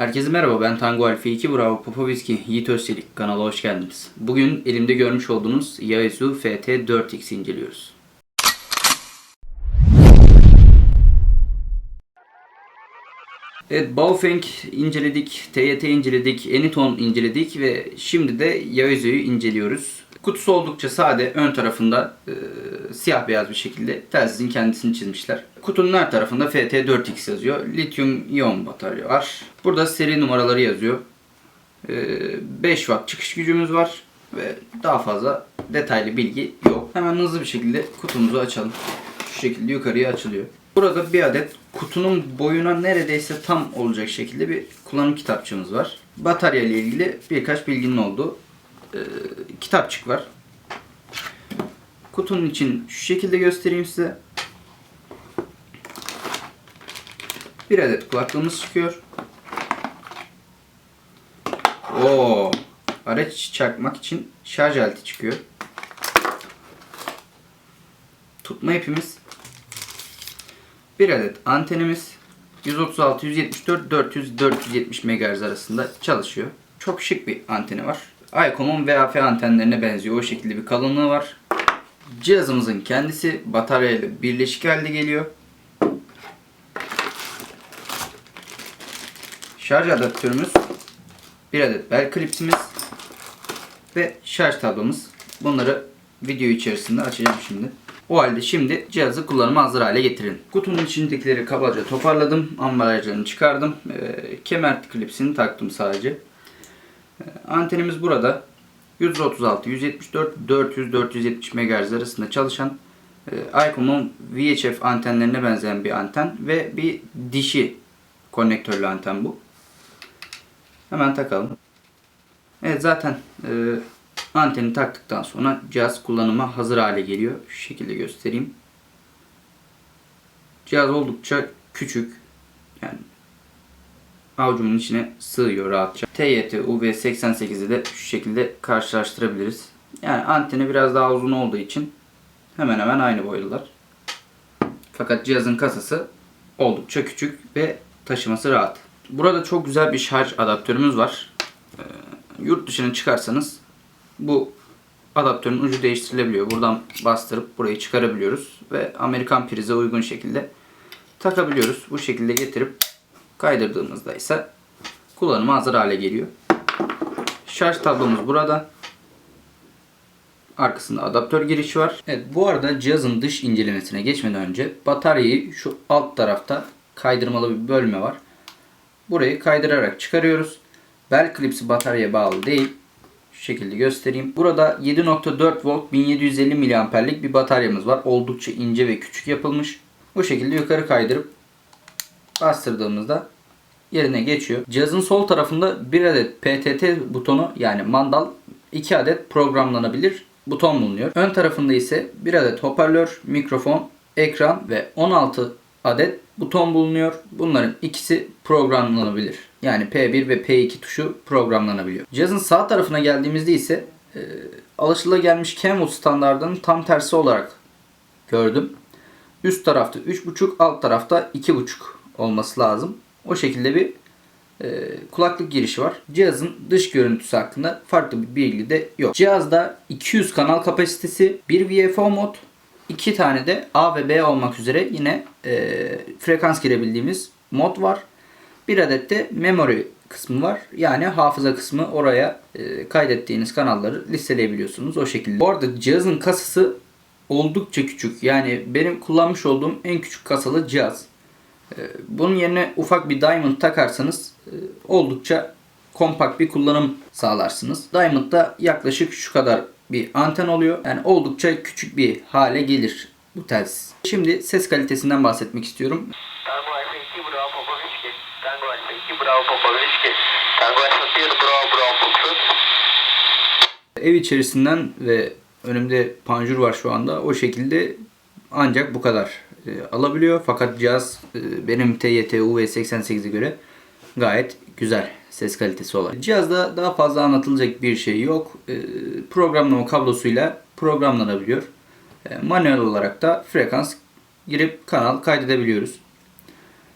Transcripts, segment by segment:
Herkese merhaba ben Tango Alfa 2 Bravo Popovski Yiğit Özçelik kanala hoş geldiniz. Bugün elimde görmüş olduğunuz Yaesu FT 4X inceliyoruz. Evet Baofeng inceledik, TYT inceledik, Eniton inceledik ve şimdi de Yaesu'yu inceliyoruz. Kutusu oldukça sade. Ön tarafında e, siyah beyaz bir şekilde telsizin kendisini çizmişler. Kutunun her tarafında FT4X yazıyor. Lityum iyon batarya var. Burada seri numaraları yazıyor. E, 5 watt çıkış gücümüz var ve daha fazla detaylı bilgi yok. Hemen hızlı bir şekilde kutumuzu açalım. Şu şekilde yukarıya açılıyor. Burada bir adet kutunun boyuna neredeyse tam olacak şekilde bir kullanım kitapçığımız var. Batarya ile ilgili birkaç bilginin olduğu e, kitapçık var. Kutunun için şu şekilde göstereyim size. Bir adet kulaklığımız çıkıyor. Oo, araç çakmak için şarj aleti çıkıyor. Tutma ipimiz. Bir adet antenimiz. 136, 174, 400, 470 MHz arasında çalışıyor. Çok şık bir anteni var. Icom'un VAF antenlerine benziyor. O şekilde bir kalınlığı var. Cihazımızın kendisi batarya ile birleşik halde geliyor. Şarj adaptörümüz, bir adet bel klipsimiz ve şarj tablomuz. Bunları video içerisinde açacağım şimdi. O halde şimdi cihazı kullanıma hazır hale getirelim. Kutunun içindekileri kabaca toparladım. Ambalajlarını çıkardım. Ee, kemer klipsini taktım sadece. Ee, antenimiz burada. 136, 174, 400, 470 MHz arasında çalışan e, Icom'un VHF antenlerine benzeyen bir anten ve bir dişi konnektörlü anten bu. Hemen takalım. Evet zaten e, anteni taktıktan sonra cihaz kullanıma hazır hale geliyor. Şu şekilde göstereyim. Cihaz oldukça küçük. Yani avucumun içine sığıyor rahatça. TYT UV88'i de şu şekilde karşılaştırabiliriz. Yani anteni biraz daha uzun olduğu için hemen hemen aynı boydalar. Fakat cihazın kasası oldukça küçük ve taşıması rahat. Burada çok güzel bir şarj adaptörümüz var. Ee, yurt dışına çıkarsanız bu adaptörün ucu değiştirilebiliyor. Buradan bastırıp burayı çıkarabiliyoruz ve Amerikan prize uygun şekilde takabiliyoruz. Bu şekilde getirip kaydırdığımızda ise kullanıma hazır hale geliyor. Şarj tablomuz burada. Arkasında adaptör girişi var. Evet bu arada cihazın dış incelemesine geçmeden önce bataryayı şu alt tarafta kaydırmalı bir bölme var. Burayı kaydırarak çıkarıyoruz. Bel klipsi bataryaya bağlı değil. Şu şekilde göstereyim. Burada 7.4 volt 1750 miliamperlik bir bataryamız var. Oldukça ince ve küçük yapılmış. Bu şekilde yukarı kaydırıp bastırdığımızda yerine geçiyor. Cihazın sol tarafında bir adet PTT butonu yani mandal 2 adet programlanabilir buton bulunuyor. Ön tarafında ise bir adet hoparlör, mikrofon, ekran ve 16 adet buton bulunuyor. Bunların ikisi programlanabilir. Yani P1 ve P2 tuşu programlanabiliyor. Cihazın sağ tarafına geldiğimizde ise e, alışılagelmiş Kenwood standartının tam tersi olarak gördüm. Üst tarafta 3.5, alt tarafta 2.5 olması lazım. O şekilde bir e, kulaklık girişi var. Cihazın dış görüntüsü hakkında farklı bir bilgi de yok. Cihazda 200 kanal kapasitesi, bir VFO mod, iki tane de A ve B olmak üzere yine e, frekans girebildiğimiz mod var. Bir adet de memory kısmı var. Yani hafıza kısmı oraya e, kaydettiğiniz kanalları listeleyebiliyorsunuz o şekilde. Bu arada cihazın kasası oldukça küçük. Yani benim kullanmış olduğum en küçük kasalı cihaz. E, bunun yerine ufak bir Diamond takarsanız e, oldukça kompakt bir kullanım sağlarsınız. Diamond'da yaklaşık şu kadar bir anten oluyor. Yani oldukça küçük bir hale gelir bu telsiz. Şimdi ses kalitesinden bahsetmek istiyorum. Tango Alfa 2 Bravo Popovski. Tango Alfa 2 Bravo Popovski. Tango Alfa 1 Bravo Bravo Foxtrot. Ev içerisinden ve önümde panjur var şu anda. O şekilde ancak bu kadar e, alabiliyor. Fakat cihaz e, benim TYT UV88'e göre gayet güzel ses kalitesi olarak. Cihazda daha fazla anlatılacak bir şey yok. E, programlama kablosuyla programlanabiliyor. E, manuel olarak da frekans girip kanal kaydedebiliyoruz.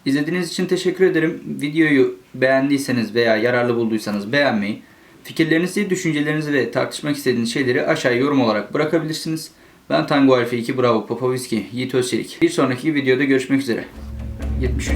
İzlediğiniz için teşekkür ederim. Videoyu beğendiyseniz veya yararlı bulduysanız beğenmeyi, fikirlerinizi, düşüncelerinizi ve tartışmak istediğiniz şeyleri aşağıya yorum olarak bırakabilirsiniz. Ben Tango Alfa 2 Bravo Papa Whiskey Yiğit Özçelik. Bir sonraki videoda görüşmek üzere. 73